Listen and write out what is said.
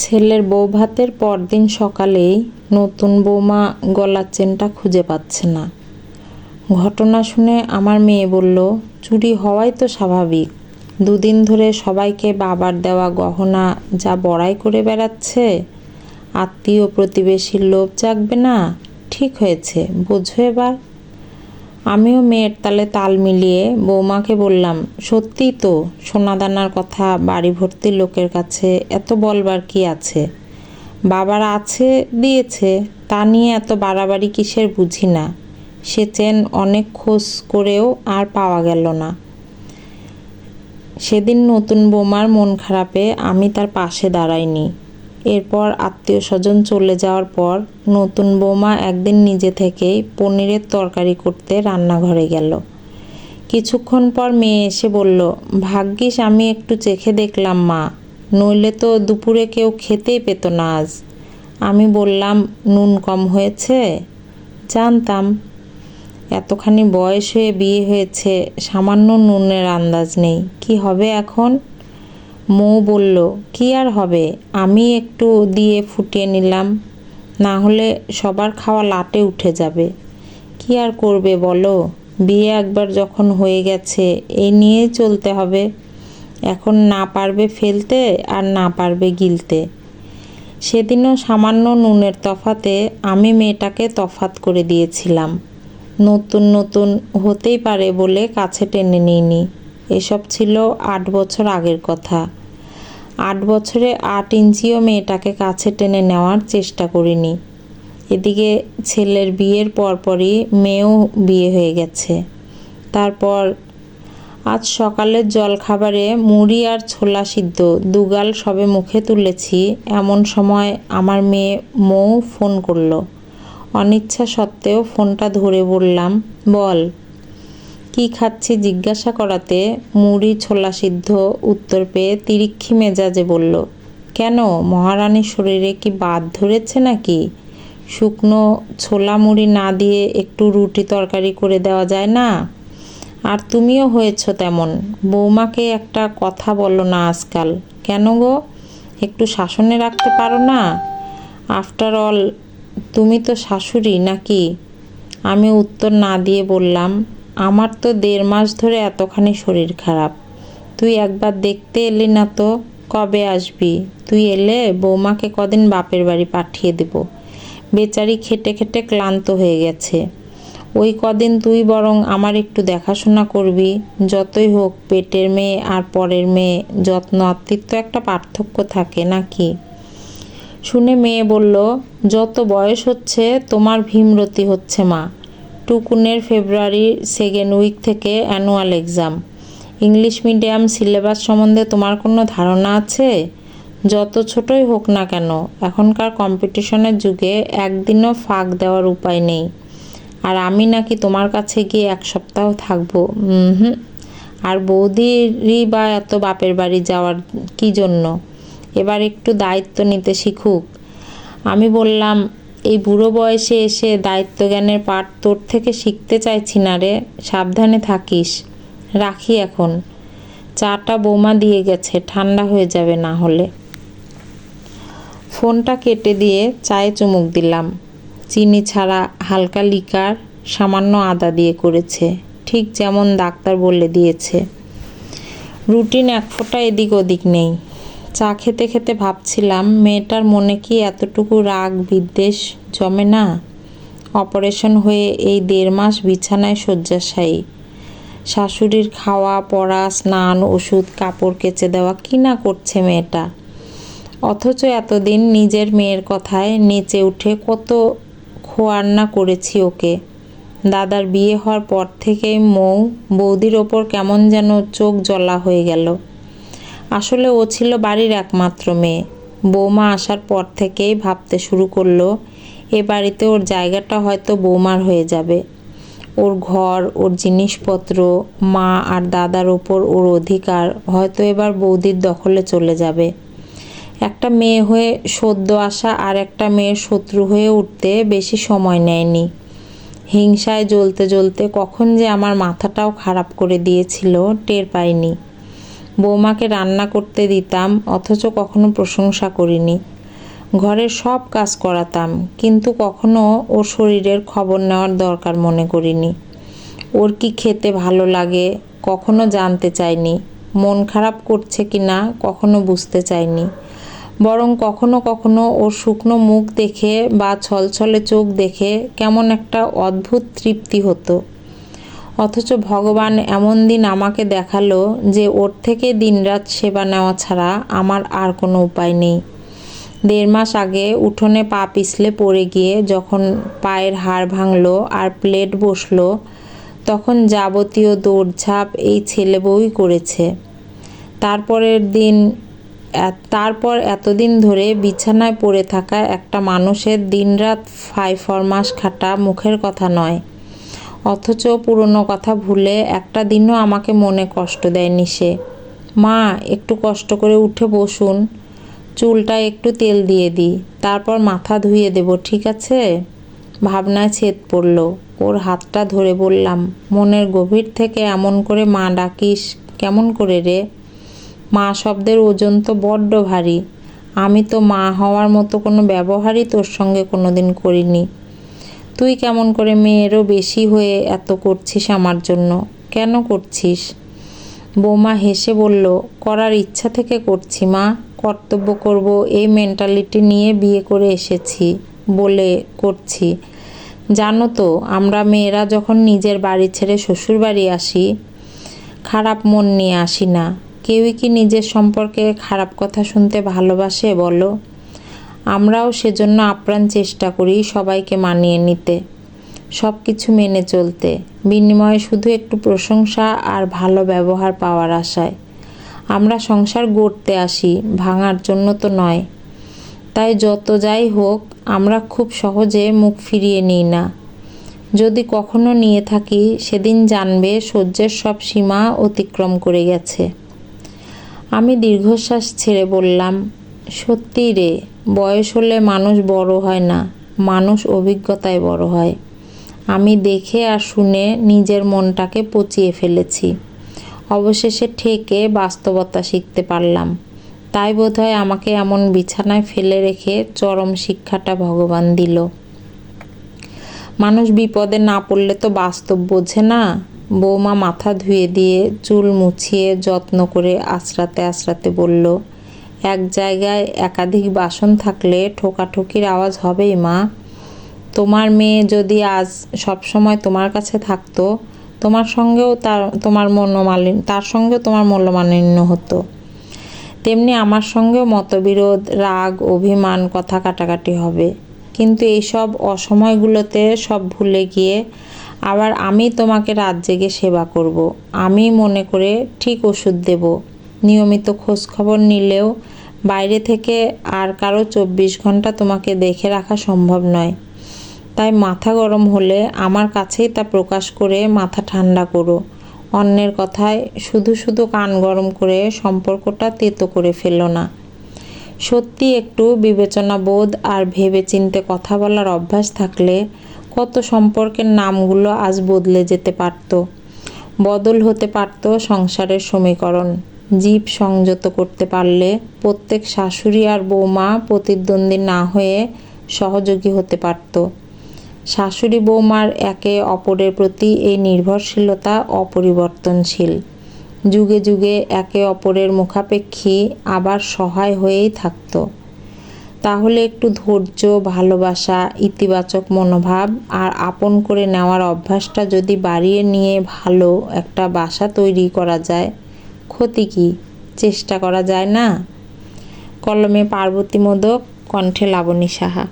ছেলের বউ ভাতের পরদিন সকালেই নতুন বৌমা গলার চেনটা খুঁজে পাচ্ছে না। ঘটনা শুনে আমার মেয়ে বলল, চুরি হওয়াই তো স্বাভাবিক। দুদিন ধরে সবাইকে বাবার দেওয়া গহনা যা বড়াই করে বেড়াচ্ছে। আত্মীয় প্রতিবেশীর লোভ জাগবে না। ঠিক হয়েছে, বোঝো এবার। আমিও মেয়ের তালে তাল মিলিয়ে বৌমাকে বললাম সত্যিই তো, সোনাদানার কথা বাড়ি ভর্তি লোকের কাছে এত বলবার কি আছে? বাবার আছে, দিয়েছে, তা নিয়ে এত বাড়াবাড়ি কিসের বুঝি না। সে চেন অনেক খোঁজ করেও আর পাওয়া গেল না। সেদিন নতুন বৌমার মন খারাপে আমি তার পাশে দাঁড়াইনি। এরপর আত্মীয় স্বজন চলে যাওয়ার পর নতুন বৌমা একদিন নিজে থেকেই পনিরের তরকারি করতে রান্নাঘরে গেল। কিছুক্ষণ পর মেয়ে এসে বলল, ভাগ্যিস আমি একটু চেখে দেখলাম মা, নইলে তো দুপুরে কেউ খেতেই পেত না আজ। আমি বললাম, নুন কম হয়েছে? জানতাম। এতখানি বয়স হয়ে বিয়ে হয়েছে, সামান্য নুনের আন্দাজ নেই। কি হবে এখন? মৌ বলল, কি আর হবে? আমি একটু দিয়ে ফুটিয়ে নিলাম। না হলে সবার খাওয়া লাটে উঠে যাবে। কি আর করবে বলো? বিয়ে একবার যখন হয়ে গেছে এই নিয়েই চলতে হবে। এখন না পারবে ফেলতে আর না পারবে গিলতে। সেদিনও সামান্য নুনের তফাতে আমি মেয়েটাকে তফাত করে দিয়েছিলাম। নতুন নতুন হতেই পারে বলে কাছে টেনে নিইনি। এসব ছিল আট বছর আগের কথা। আট বছরে আট ইঞ্চিও মেয়েটাকে কাছে টেনে নেওয়ার চেষ্টা করিনি। এদিকে ছেলের বিয়ের পরপরই মেয়েও বিয়ে হয়ে গেছে। তারপর আজ সকালের জলখাবারে মুড়ি আর ছোলা সিদ্ধ, দুগাল সবে মুখে তুলেছি, এমন সময় আমার মেয়ে মৌ ফোন করল। অনিচ্ছা সত্ত্বেও ফোনটা ধরে বললাম, বল। কি খাচ্ছি জিজ্ঞাসা করাতে মুড়ি ছোলা সিদ্ধ উত্তর পেয়ে তিরিক্ষি মেজাজে বলল, কেন? মহারানীর শরীরে কি বাদ ধরেছে নাকি? শুকনো ছোলা মুড়ি না দিয়ে একটু রুটি তরকারি করে দেওয়া যায় না? আর তুমিও হয়েছ তেমন। বৌমাকে একটা কথা বলো না আজকাল। কেন গো? একটু শাসনে রাখতে পারো না? আফটার অল তুমি তো শাশুড়ি নাকি? আমি উত্তর না দিয়ে বললাম আমার তো দেড় মাস ধরে এতখানি শরীর খারাপ। তুই একবার দেখতে এলি না তো, কবে আসবি? তুই এলে বৌমাকে কদিন বাপের বাড়ি পাঠিয়ে দেব। বেচারি খেটে খেটে ক্লান্ত হয়ে গেছে। ওই কদিন তুই বরং আমার একটু দেখাশোনা করবি, যতই হোক পেটের মেয়ে আর পরের মেয়ে, যত্ন আত্মীত্ব একটা পার্থক্য থাকে নাকি? শুনে মেয়ে বলল, যত বয়স হচ্ছে, তোমার ভীমরতি হচ্ছে মা। টুকুনের ফেব্রুয়ারি সেকেন্ড উইক থেকে annual exam English medium syllabus সম্বন্ধে তোমার কোনো ধারণা আছে? যত ছোটই হোক না কেন, এখনকার কম্পিটিশনের যুগে একদিনও ফাঁক দেওয়ার উপায় নেই। আর আমি নাকি তোমার কাছে গিয়ে এক সপ্তাহ থাকব। হুম আর বৌদিরই বা এত বাপের বাড়ি যাওয়ার কি জন্য? এবার একটু দায়িত্ব নিতে শিখুক। আমি বললাম এই বুড়ো বয়সে এসে দায়িত্ব জ্ঞানের পাঠ তোর থেকে শিখতে চাইছি না রে, সাবধানে থাকিস। রাখি এখন। চাটা বোমা দিয়ে গেছে, ঠান্ডা হয়ে যাবে না হলে। ফোনটা কেটে দিয়ে চায়ে চুমুক দিলাম। চিনি ছাড়া হালকা লিকার, সামান্য আদা দিয়ে করেছে। ঠিক যেমন ডাক্তার বলে দিয়েছে। রুটিন এক ফোঁটা এদিক ওদিক নেই। চা খেতে খেতে ভাবছিলাম, মেয়েটার মনে কি এতটুকু রাগ বিদ্বেষ জমে না? অপারেশন হয়ে এই দেড় মাস বিছানায় শয্যাশায়ী। শাশুড়ির খাওয়া, পড়া, স্নান, ওষুধ, কাপড় কেচে দেওয়া কি না করছে মেয়েটা? অথচ এতদিন নিজের মেয়ের কথায় নেচে উঠে কত খোয়ার না করেছি ওকে। দাদার বিয়ে হওয়ার পর থেকেই মৌ, বৌদির ওপর কেমন যেন চোখ জ্বলা হয়ে গেল। আসলে ও ছিল বাড়ির একমাত্র মেয়ে। বৌমা আসার পর থেকেই ভাবতে শুরু করল, এ বাড়িতে ওর জায়গাটা হয়তো বৌমার হয়ে যাবে। ওর ঘর, ওর জিনিসপত্র, মা আর দাদার ওপর ওর অধিকার হয়তো এবার বৌদির দখলে চলে যাবে। একটা মেয়ে হয়ে সদ্য আসা আর একটা মেয়ের শত্রু হয়ে উঠতে বেশি সময় নেয়নি। হিংসায় জ্বলতে জ্বলতে কখন যে আমার মাথাটাও খারাপ করে দিয়েছিল, টের পাইনি। বৌমাকে রান্না করতে দিতাম, অথচ কখনো প্রশংসা করিনি। ঘরের সব কাজ করাতাম, কিন্তু কখনো ওর শরীরের খবর নেওয়ার দরকার মনে করিনি। ওর কি খেতে ভালো লাগে, কখনো জানতে চাইনি। মন খারাপ করছে কি না, কখনো বুঝতে চাইনি। বরং কখনো কখনো ওর শুকনো মুখ দেখে বা ছলছলে চোখ দেখে কেমন একটা অদ্ভুত তৃপ্তি হতো। অথচ ভগবান এমন দিন আমাকে দেখাল যে ওর থেকে দিনরাত সেবা নেওয়া ছাড়া আমার আর কোনো উপায় নেই। দেড় মাস আগে উঠোনে পা পিছলে পড়ে গিয়ে যখন পায়ের হাড় ভাঙলো আর প্লেট বসল, তখন যাবতীয় দৌড়ঝাঁপ এই ছেলে বউই করেছে। তারপরের দিন তারপর এতদিন ধরে বিছানায় পড়ে থাকা একটা মানুষের দিনরাত ফাই ফরমাস খাটা মুখের কথা নয়। অথচ পুরনো কথা ভুলে একটা দিনও আমাকে মনে কষ্ট দেয়নি সে। মা, একটু কষ্ট করে উঠে বসুন। চুলটা একটু তেল দিয়ে দিই, তারপর মাথা ধুয়ে দেব, ঠিক আছে? ভাবনায় ছেদ পড়ল। ওর হাতটা ধরে বললাম, মনের গভীর থেকে এমন করে মা ডাকিস, কেমন করে রে? মা শব্দের ওজন তো বড্ড ভারী। আমি তো মা হওয়ার মতো কোনো ব্যবহারই তোর সঙ্গে কোনোদিন করিনি। তুই কেমন করে মেয়েরও বেশি হয়ে এত করছিস আমার জন্য? কেন করছিস? বৌমা হেসে বলল, করার ইচ্ছা থেকে করছি, মা। কর্তব্য করব এই মেন্টালিটি নিয়ে বিয়ে করে এসেছি বলে করছি। জানো তো, আমরা মেয়েরা যখন নিজের বাড়ি ছেড়ে শ্বশুর বাড়ি আসি, খারাপ মন নিয়ে আসি না। কেউই কি নিজের সম্পর্কে খারাপ কথা শুনতে ভালোবাসে বলো? আমরাও সেজন্য আপ্রাণ চেষ্টা করি সবাইকে মানিয়ে নিতে সব কিছু মেনে চলতে। বিনিময়ে শুধু একটু প্রশংসা আর ভালো ব্যবহার পাওয়ার আশায়। আমরা সংসার গড়তে আসি, ভাঙার জন্য তো নয়। তাই যত যাই হোক, আমরা খুব সহজে মুখ ফিরিয়ে নিই না। যদি কখনো নিয়ে থাকি, সেদিন জানবে সহ্যের সব সীমা অতিক্রম করে গেছে। আমি দীর্ঘশ্বাস ছেড়ে বললাম সত্যি রে, বয়স হলে মানুষ বড় হয় না, মানুষ অভিজ্ঞতায় বড় হয়। আমি দেখে আর শুনে নিজের মনটাকে পচিয়ে ফেলেছি। অবশেষে ঠেকে বাস্তবতা শিখতে পারলাম। তাই বোধহয় আমাকে এমন বিছানায় ফেলে রেখে চরম শিক্ষাটা ভগবান দিল। মানুষ বিপদে না পড়লে তো বাস্তব বোঝে না। বৌমা মাথা ধুয়ে দিয়ে চুল মুছিয়ে যত্ন করে আশ্রাতে আশ্রাতে বলল এক জায়গায় একাধিক বাসন থাকলে ঠোকাঠুকির আওয়াজ হবেই, মা। তোমার মেয়ে যদি আজ সবসময় তোমার কাছে থাকতো, তোমার সঙ্গেও তার, তোমার মনোমালিন, তার সঙ্গেও তোমার মূল্যমালিন্য হতো। তেমনি আমার সঙ্গেও মতবিরোধ, রাগ, অভিমান, কথা কাটাকাটি হবে। কিন্তু এইসব অসময়গুলোতে সব ভুলে গিয়ে আবার আমি তোমাকে রাত জেগে সেবা করব। আমি মনে করে ঠিক ওষুধ দেব। নিয়মিত খোঁজখবর নিলেও বাইরে থেকে আর কারও চব্বিশ ঘণ্টা তোমাকে দেখে রাখা সম্ভব নয়। তাই মাথা গরম হলে আমার কাছেই তা প্রকাশ করে মাথা ঠান্ডা করো। অন্যের কথায়, শুধু শুধু কান গরম করে সম্পর্কটা তেতো করে ফেলো না। সত্যি একটু বিবেচনা বোধ আর ভেবে চিনতে কথা বলার অভ্যাস থাকলে কত সম্পর্কের নামগুলো আজ বদলে যেতে পারত। বদল হতে পারত সংসারের সমীকরণ। জীব সংযত করতে পারলে প্রত্যেক শাশুড়ি আর বৌমা প্রতিদ্বন্দ্বী না হয়ে সহযোগী হতে পারত। শাশুড়ি বৌমার একে অপরের প্রতি এই নির্ভরশীলতা অপরিবর্তনশীল। যুগে যুগে একে অপরের মুখাপেক্ষী আবার সহায় হয়েই থাকত। তাহলে একটু ধৈর্য, ভালোবাসা, ইতিবাচক মনোভাব আর আপন করে নেওয়ার অভ্যাসটা যদি বাড়িয়ে নিয়ে ভালো একটা বাসা তৈরি করা যায় ক্ষতি কি? চেষ্টা করা যায় না? কলমে পার্বতী মোদক কণ্ঠে লাবণী সাহা